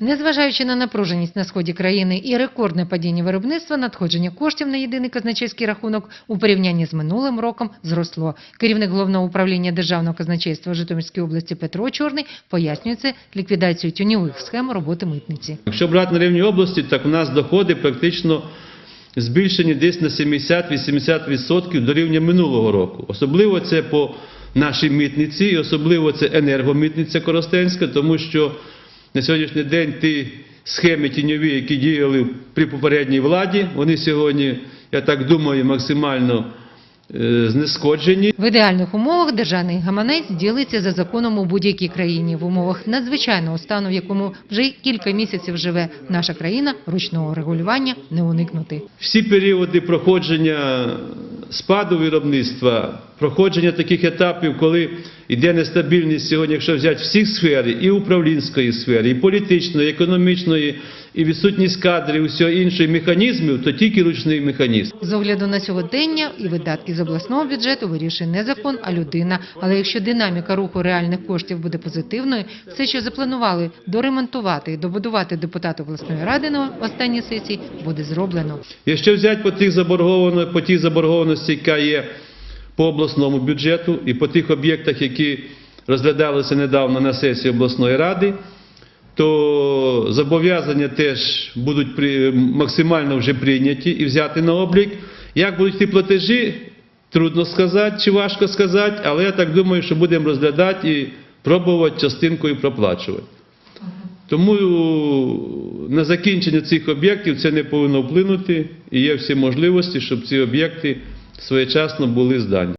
Незважаючи на напруженість на сході країни і рекордне падіння виробництва, надходження коштів на єдиний казначейський рахунок у порівнянні з минулим роком зросло. Керівник головного управління державного казначейства в Житомирській області Петро Чорний пояснює це ліквідацією тіньових схем роботи митниці. Якщо брати на рівні області, так у нас доходи практично збільшені десь на 70-80% до рівня минулого року. Особливо це по нашій митниці, і особливо це енергомитниця Коростенська, тому що на сьогоднішній день ті схеми тіньові, які діяли при попередній владі, вони сьогодні, я так думаю, максимально е, знешкоджені. В ідеальних умовах державний гаманець ділиться за законом у будь-якій країні. В умовах надзвичайного стану, в якому вже кілька місяців живе наша країна, ручного регулювання не уникнути. всі періоди проходження спаду виробництва, проходження таких етапів, коли йде нестабільність сьогодні, якщо взяти всіх сфер, і управлінської сфери, і політичної, і економічної, і відсутність кадрів, і всього механізмів, то тільки ручний механізм. З огляду на сьогодення і видатки з обласного бюджету вирішує не закон, а людина. Але якщо динаміка руху реальних коштів буде позитивною, все, що запланували доремонтувати і добудувати депутати обласної ради на останній сесії, буде зроблено. Якщо взяти по тих заборговано, по тій заборгованості, яка є по обласному бюджету, і по тих об'єктах, які розглядалися недавно на сесії обласної ради, то зобов'язання теж будуть максимально вже прийняті і взяти на облік. Як будуть ті платежі, трудно сказати чи важко сказати, але я так думаю, що будемо розглядати і пробувати частинкою проплачувати. Тому на закінчення цих об'єктів це не повинно вплинути і є всі можливості, щоб ці об'єкти своєчасно були здані.